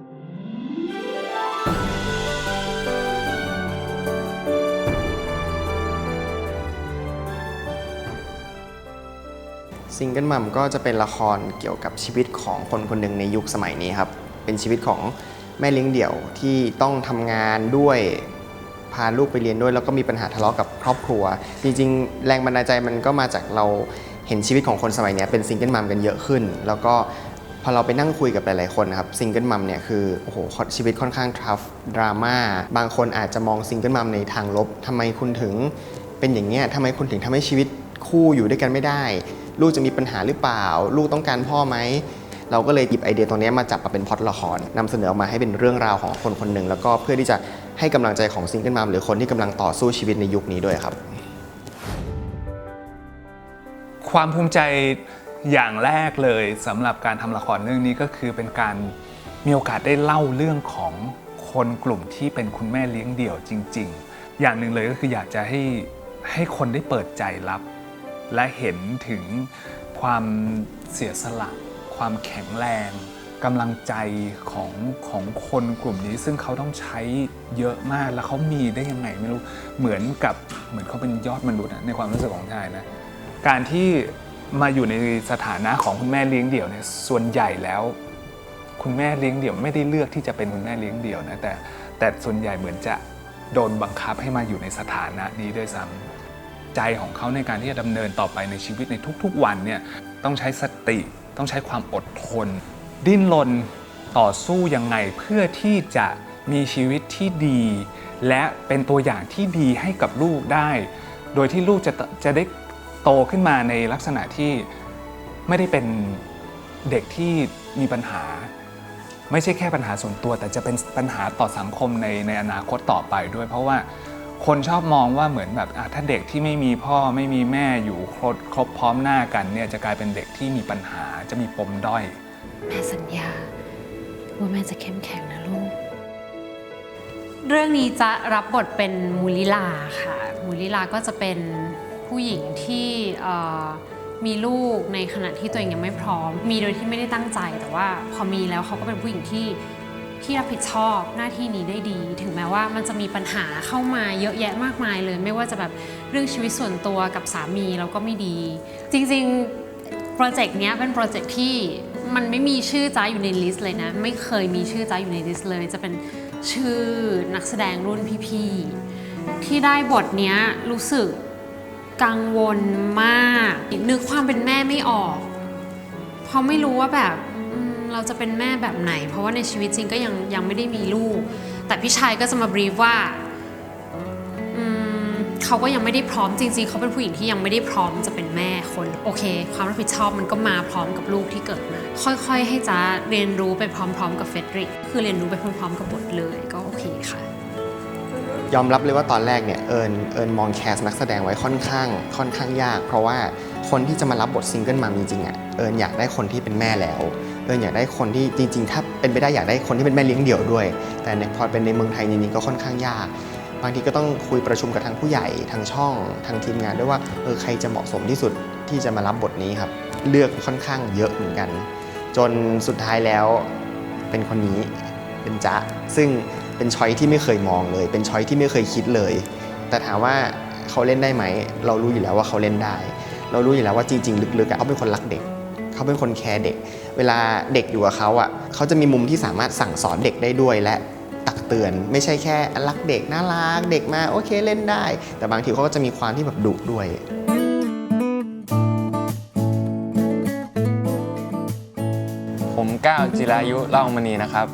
ซิงเกิลมัมก็จะเป็นละครเกี่ยวกับชีวิตของคนคนหนึ่งในยุคสมัยนี้ครับ เป็นชีวิตของแม่เลี้ยงเดี่ยวที่ต้องทำงานด้วยพาลูกไปเรียนด้วย แล้วก็มีปัญหาทะเลาะกับครอบครัว จริงๆ แรงบันดาลใจมันก็มาจากเราเห็นชีวิตของคนสมัยนี้เป็นซิงเกิลมัมกันเยอะขึ้น แล้วก็ พอเราไปนั่งคุยกับหลายๆคนนะครับซิงเกิลมัมเนี่ยคือโอ้โหชีวิตค่อนข้างทัฟดราม่าบางคนอาจจะมองซิงเกิลมัมในทางลบทำไมคุณถึงเป็นอย่างเงี้ยทำไมคุณถึงทำให้ชีวิตคู่อยู่ด้วยกันไม่ได้ ลูกจะมีปัญหาหรือเปล่า ลูกต้องการพ่อไหมเราก็เลยหยิบไอเดียตรงนี้มาจับมาเป็นพ็อตละครนำเสนอออกมาให้เป็นเรื่องราวของคนคนหนึ่งแล้วก็เพื่อที่จะให้กำลังใจของซิงเกิลมัมหรือคนที่กำลังต่อสู้ชีวิตในยุคนี้ด้วยครับ ความภูมิใจ อย่างแรกเลยสำหรับการทำละครเรื่องนี้ก็คือเป็นการมีโอกาสได้เล่าเรื่องของคนกลุ่มที่เป็นคุณแม่เลี้ยงเดี่ยวจริง ๆ อย่างหนึ่งเลยก็คืออยากจะให้ให้คนได้เปิดใจรับ และเห็นถึงความเสียสละ ความแข็งแรงกำลังใจของของคนกลุ่มนี้ ซึ่งเขาต้องใช้เยอะมากแล้วเขามีได้ยังไงไม่รู้เหมือนกับเหมือนเขาเป็นยอดมนุษย์อะในความรู้สึกของชายนะ การที่ มาอยู่ในสถานะของคุณแม่เลี้ยงเดี่ยวเนี่ยส่วนใหญ่แล้ว คุณแม่เลี้ยงเดี่ยวไม่ได้เลือกที่จะเป็นคุณแม่เลี้ยงเดี่ยวนะแต่แต่ส่วนใหญ่เหมือนจะโดนบังคับให้มาอยู่ในสถานะนี้ด้วยซ้ำใจของเขาในการที่จะดำเนินต่อไปในชีวิตในทุกๆวันเนี่ยต้องใช้สติต้องใช้ความอดทน ดิ้นรนต่อสู้ยังไงเพื่อที่จะมีชีวิตที่ดี และเป็นตัวอย่างที่ดีให้กับลูกได้ โดยที่ลูกจะจะได้ โตขึ้นมาในลักษณะที่ไม่ได้เป็นเด็กที่มีปัญหา ไม่ใช่แค่ปัญหาส่วนตัว แต่จะเป็นปัญหาต่อสังคมในในอนาคตต่อไปด้วย เพราะว่าคนชอบมองว่าเหมือนแบบอะถ้าเด็กที่ไม่มีพ่อไม่มีแม่อยู่ครบครบพร้อมหน้ากันเนี่ยจะกลายเป็นเด็กที่มีปัญหาจะมีปมด้อย แม่สัญญา ว่าแม่จะเข้มแข็งนะลูก เรื่องนี้จะรับบทเป็นมูลิลาค่ะ มูลิลาก็จะเป็น ผู้หญิงที่มีลูกในขณะที่ตัวเองยังไม่พร้อม มีโดยที่ไม่ได้ตั้งใจ แต่ว่าพอมีแล้วเขาก็เป็นผู้หญิงที่ที่รับผิดชอบหน้าที่นี้ได้ดี ถึงแม้ว่ามันจะมีปัญหาเข้ามาเยอะแยะมากมายเลย ไม่ว่าจะแบบเรื่องชีวิตส่วนตัวกับสามีแล้วก็ไม่ดี จริงๆโปรเจกต์เนี้ยเป็นโปรเจกต์ที่มันไม่มีชื่อจ้าอยู่ในลิสต์เลยนะ ไม่เคยมีชื่อจ้าอยู่ในลิสต์เลย จะเป็นชื่อนักแสดงรุ่นพี่ๆที่ได้บทเนี้ยรู้สึก กังวลมากนึกความเป็นแม่ไม่ออก เพราะไม่รู้ว่าแบบเราจะเป็นแม่แบบไหน เพราะว่าในชีวิตจริงก็ยังยังไม่ได้มีลูก แต่พี่ชายก็จะมาบรีฟว่าเขาก็ยังไม่ได้พร้อมจริง ๆ เขาเป็นผู้หญิงที่ยังไม่ได้พร้อมจะเป็นแม่คนโอเค ความรับผิดชอบมันก็มาพร้อมกับลูกที่เกิดมา ค่อย ๆ ให้จ้าเรียนรู้ไปพร้อม ๆ กับเฟดริกคือเรียนรู้ไปพร้อม ๆ กับบทเลยก็โอเคค่ะ ยอมรับเลยว่าตอนแรกเนี่ยเอิญเอิญมองแคสนักแสดงไว้ค่อนข้างค่อนข้างยาก เพราะว่าคนที่จะมารับบทซิงเกิลมัมจริงๆอะเอิญอยากได้คนที่เป็นแม่แล้ว เอิญอยากได้คนที่จริง ๆ ถ้าเป็นไปได้อยากได้คนที่เป็นแม่เลี้ยงเดี่ยวด้วย แต่เนี่ยพอเป็นในเมืองไทยจริงๆก็ค่อนข้างยาก บางทีก็ต้องคุยประชุมกับทางผู้ใหญ่ทางช่องทางทีมงานด้วยว่าเออใครจะเหมาะสมที่สุดที่จะมารับบทนี้ครับเลือกค่อนข้างเยอะเหมือนกัน จนสุดท้ายแล้วเป็นคนนี้เป็นจ๊ะซึ่ง เป็นช้อยที่ไม่เคยมองเลย เป็นช้อยที่ไม่เคยคิดเลย แต่ถามว่าเขาเล่นได้ไหม เรารู้อยู่แล้วว่าเขาเล่นได้ เรารู้อยู่แล้วว่าจริง ๆ ลึกๆเขาเป็นคนรักเด็ก เขาเป็นคนแคร์เด็ก เวลาเด็กอยู่กับเขาอะเขาจะมีมุมที่สามารถสั่งสอนเด็กได้ด้วยและตักเตือน ไม่ใช่แค่รักเด็กน่ารักเด็กมาโอเคเล่นได้ แต่บางทีเขาก็จะมีความที่แบบดุด้วยผมก้าวจิรายุเล่ามณีนะครับ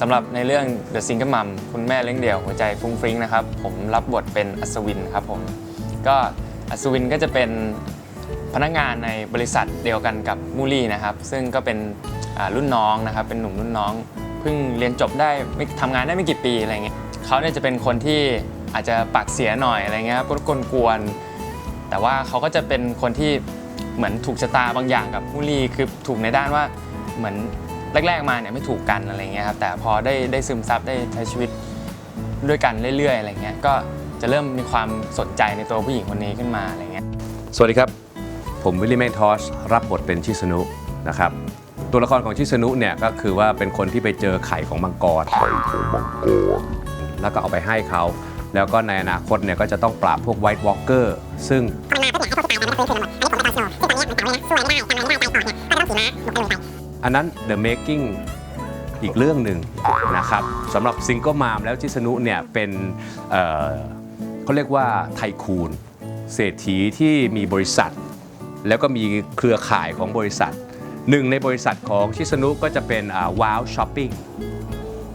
สำหรับในเรื่อง The Single Mom คุณแม่เลี้ยงเดี่ยวหัวใจฟุ้งฟริ้งนะครับ ผมรับบทเป็นอัศวินครับผม ก็อัศวินก็จะเป็นพนักงานในบริษัทเดียวกันกับมูลี่นะครับ ซึ่งก็เป็นรุ่นน้องนะครับ เป็นหนุ่มรุ่นน้อง เพิ่งเรียนจบได้ไม่ทำงานได้ไม่กี่ปีอะไรเงี้ยเขาเนี่ยจะเป็นคนที่อาจจะปากเสียหน่อยอะไรเงี้ยครับกวนกวนๆแต่ว่าเขาก็จะเป็นคนที่เหมือนถูกชะตาบางอย่างกับมูลี่คือถูกในด้านว่าเหมือน แรกๆมาเนี่ยไม่ถูกกันอะไรเงี้ยครับแต่พอได้ได้ซึมซับได้ใช้ชีวิตด้วยกันเรื่อยๆอะไรเงี้ยก็จะเริ่มมีความสนใจในตัวผู้หญิงคนนี้ขึ้นมาอะไรเงี้ยสวัสดีครับ ผมวิลลี่แมนทอสรับบทเป็นชิสนุนะครับตัวละครของชิสนุเนี่ยก็คือว่าเป็นคนที่ไปเจอไข่ของมังกรแล้วก็เอาไปให้เขาแล้วก็ในอนาคตเนี่ยก็จะต้องปราบพวกไวท์วอล์กเกอร์ซึ่งอันนั้น อันนั้น The Making อีกเรื่องหนึ่งนะครับสำหรับซิงเกิลมามแล้วชิสนุเนี่ยเป็นเอ่อเขาเรียกว่าไทคูนเศรษฐีที่มีบริษัท แล้วก็มีเครือข่ายของบริษัทหนึ่งในบริษัทของชิสนุก็จะเป็นว้าวช้อปปิ้ง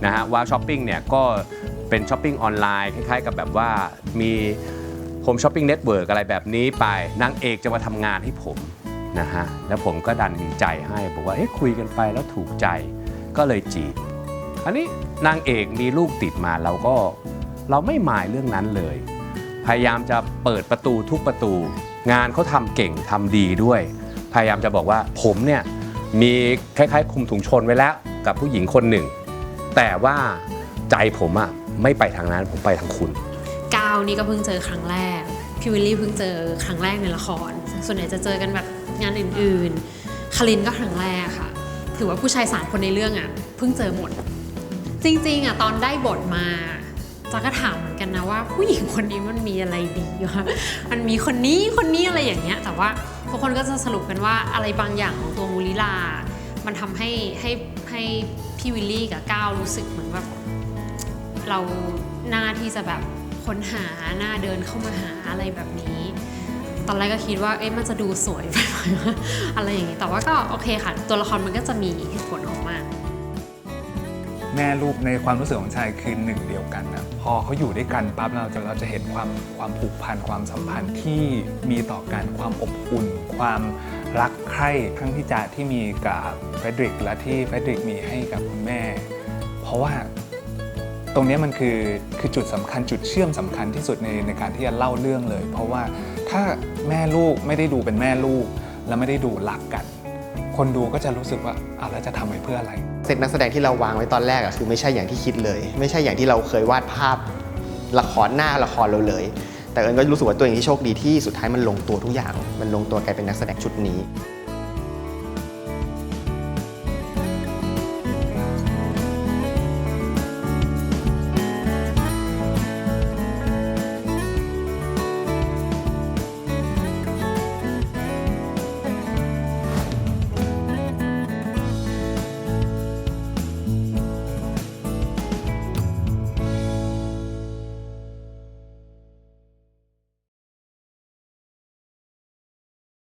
นะฮะว้าวช้อปปิ้งเนี่ยก็เป็นช้อปปิ้งออนไลน์คล้ายๆกับแบบว่ามีโฮมช้อปปิ้งเน็ตเวิร์กอะไรแบบนี้ไปนางเอกจะมาทำงานให้ผม นะฮะแล้วผมก็ดันมีใจให้บอกว่าเอ๊ะคุยกันไปแล้วถูกใจก็เลยจีบ อันนี้นางเอกมีลูกติดมาเราก็เราไม่หมายเรื่องนั้นเลย พยายามจะเปิดประตูทุกประตู งานเขาทำเก่งทำดีด้วย พยายามจะบอกว่าผมเนี่ยมีคล้ายๆคุมถุงชนไว้แล้วกับผู้หญิงคนหนึ่ง แต่ว่าใจผมอะไม่ไปทางนั้นผมไปทางคุณก้าวนี่ก็เพิ่งเจอครั้งแรกพี่วิลลี่เพิ่งเจอครั้งแรกในละคร ส่วนใหญ่จะเจอกันแบบ งานอื่นๆ คารินก็ครั้งแรกค่ะ ถือว่าผู้ชายสามคนในเรื่องอะเพิ่งเจอหมด จริงๆอะตอนได้บทมาจะก็ถามเหมือนกันนะว่าผู้หญิงคนนี้มันมีอะไรดีวะมันมีคนนี้คนนี้อะไรอย่างเงี้ย แต่ว่าทุกคนก็จะสรุปกันว่าอะไรบางอย่างของตัวมูลิลา มันทำให้ให้ให้พี่วิลลี่กับก้าวรู้สึกเหมือนแบบเราหน้าที่จะแบบค้นหาหน้าเดินเข้ามาหาอะไรแบบนี้ ตอนแรกก็คิดว่าเอ๊ะมันจะดูสวยไป ไหมวะอะไรอย่างนี้แต่ว่าก็โอเคค่ะ ตัวละครมันก็จะมีเหตุผลออกมาแม่ลูกในความรู้สึกของชายคือหนึ่งเดียวกันนะพอเขาอยู่ด้วยกันปั๊บเราจะเราจะเห็นความความผูกพันความสัมพันธ์ที่มีต่อกันความอบอุ่น ความรักใคร่ทั้งที่จาที่มีกับเฟรดริกและที่เฟรดริกมีให้กับคุณแม่ เพราะว่าตรงนี้มันคือคือจุดสำคัญจุดเชื่อมสำคัญที่สุดในในการที่จะเล่าเรื่องเลย เพราะว่าถ้าแม่ลูกไม่ได้ดูเป็นแม่ลูก แล้วไม่ได้ดูลักกัน คนดูก็จะรู้สึกว่าอ้าวแล้วจะทำไปเพื่ออะไร เซตนักแสดงที่เราวางไว้ตอนแรกอะคือไม่ใช่อย่างที่คิดเลย ไม่ใช่อย่างที่เราเคยวาดภาพละครหน้าละครเราเลย แต่เอิญก็รู้สึกว่าตัวเองที่โชคดีที่สุดท้ายมันลงตัวทุกอย่าง มันลงตัวกลายเป็นนักแสดงชุดนี้